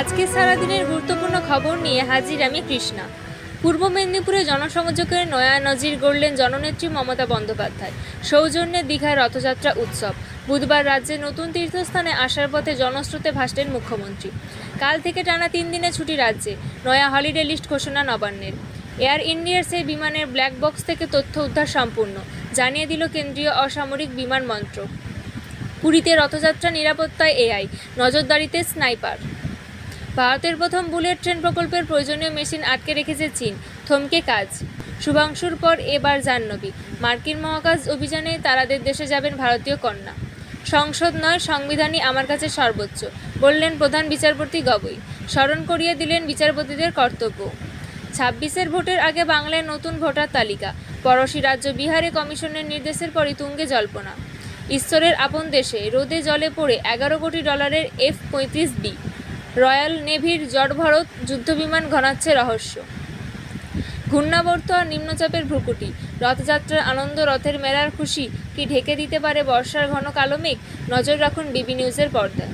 আজকে সারাদিনের গুরুত্বপূর্ণ খবর নিয়ে হাজির আমি কৃষ্ণা। পূর্ব মেদিনীপুরে জনসংযোগের নয়া নজির গড়লেন জননেত্রী মমতা বন্দ্যোপাধ্যায়। সৌজন্যে দীঘার রথযাত্রা উৎসব। বুধবার রাজ্যের নতুন তীর্থস্থানে আসার পথে জনস্রোতে ভাসলেন মুখ্যমন্ত্রী। কাল থেকে টানা তিন দিনে ছুটি রাজ্যে। নয়া হলিডে লিস্ট ঘোষণা নবান্নের। এয়ার ইন্ডিয়ার সেই বিমানের ব্ল্যাক বক্স থেকে তথ্য উদ্ধার সম্পূর্ণ, জানিয়ে দিল কেন্দ্রীয় অসামরিক বিমান মন্ত্রক। পুরীতে রথযাত্রা নিরাপত্তায় এআই, নজরদারিতে স্নাইপার। ভারতের প্রথম বুলেট ট্রেন প্রকল্পের প্রয়োজনীয় মেশিন আটকে রেখেছে চীন। থমকে কাজ। শুভাংশুর পর এবার জাহ্নবী মার্কিন মহাকাশ অভিযানে তারাদের দেশে যাবেন ভারতীয় কন্যা। সংসদ নয়, সংবিধানই আমার কাছে সর্বোচ্চ, বললেন প্রধান বিচারপতি গগৈ। স্মরণ করিয়ে দিলেন বিচারপতিদের কর্তব্য। ছাব্বিশের ভোটের আগে বাংলায় নতুন ভোটার তালিকা। পড়শি রাজ্য বিহারে কমিশনের নির্দেশের পরই তুঙ্গে জল্পনা। ঈশ্বরের আপন দেশে রোদে জলে পড়ে এগারো কোটি ডলারের এফ পঁয়ত্রিশ বি। রয়্যাল নেভির জটভরত যুদ্ধবিমান ঘনাচ্ছে রহস্য। ঘূর্ণাবর্ত আর নিম্নচাপের ভ্রুকুটি, রথযাত্রার আনন্দ, রথের মেলার খুশি, কি ঢেকে দিতে পারে বর্ষার ঘন কালো মেঘ? নজর রাখুন বিবি নিউজের পর্দায়।